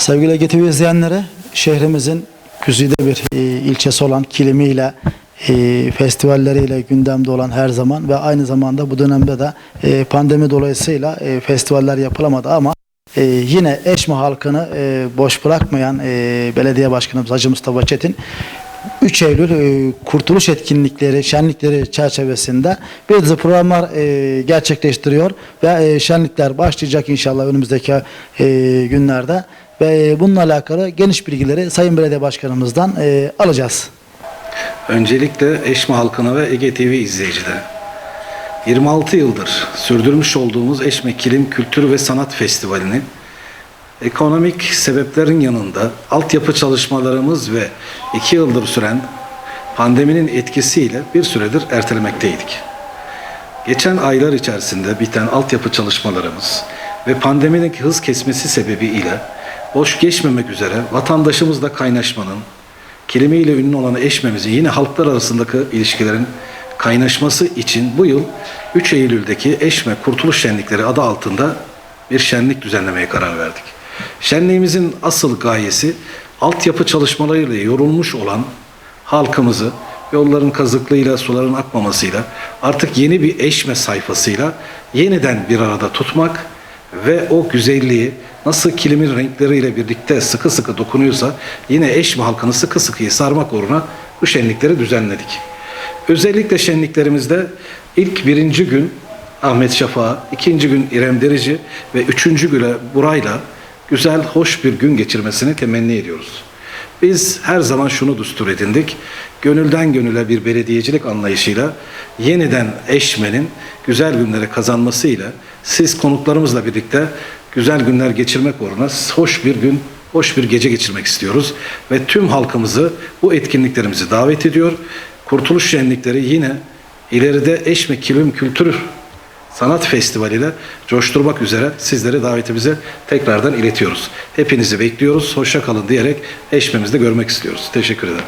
Sevgili GTV izleyenlere şehrimizin güzide bir e, ilçesi olan Kilimi ile e, festivalleriyle gündemde olan her zaman ve aynı zamanda bu dönemde de e, pandemi dolayısıyla e, festivaller yapılamadı ama e, yine Eşme halkını e, boş bırakmayan e, belediye başkanımız Hacı Mustafa Çetin 3 Eylül e, kurtuluş etkinlikleri, şenlikleri çerçevesinde bir dizi programlar e, gerçekleştiriyor ve e, şenlikler başlayacak inşallah önümüzdeki e, günlerde ve e, bununla alakalı geniş bilgileri Sayın Belediye Başkanımızdan e, alacağız. Öncelikle Eşme halkına ve Ege TV izleyicileri. 26 yıldır sürdürmüş olduğumuz Eşme Kilim Kültür ve Sanat Festivali'ni ekonomik sebeplerin yanında altyapı çalışmalarımız ve 2 yıldır süren pandeminin etkisiyle bir süredir ertelemekteydik. Geçen aylar içerisinde biten altyapı çalışmalarımız ve pandeminin hız kesmesi sebebiyle boş geçmemek üzere vatandaşımızla kaynaşmanın, kelimeyle ünlü olan eşmemizin yine halklar arasındaki ilişkilerin kaynaşması için bu yıl 3 Eylül'deki Eşme Kurtuluş Şenlikleri adı altında bir şenlik düzenlemeye karar verdik. Şenliğimizin asıl gayesi altyapı çalışmalarıyla yorulmuş olan halkımızı yolların kazıklığıyla, suların akmamasıyla artık yeni bir eşme sayfasıyla yeniden bir arada tutmak ve o güzelliği nasıl kilimin renkleriyle birlikte sıkı sıkı dokunuyorsa yine eşme halkını sıkı sıkıyı sarmak uğruna bu şenlikleri düzenledik. Özellikle şenliklerimizde ilk birinci gün Ahmet Şafak'a, ikinci gün İrem Derici ve üçüncü güne Buray'la güzel, hoş bir gün geçirmesini temenni ediyoruz. Biz her zaman şunu düstur edindik. Gönülden gönüle bir belediyecilik anlayışıyla yeniden eşmenin güzel günlere kazanmasıyla siz konuklarımızla birlikte güzel günler geçirmek uğruna hoş bir gün, hoş bir gece geçirmek istiyoruz. Ve tüm halkımızı bu etkinliklerimizi davet ediyor. Kurtuluş şenlikleri yine ileride Eşme Kilim Kültür Sanat Festivali ile coşturmak üzere sizlere davetimizi tekrardan iletiyoruz. Hepinizi bekliyoruz. Hoşça kalın diyerek eşmemizde görmek istiyoruz. Teşekkür ederim.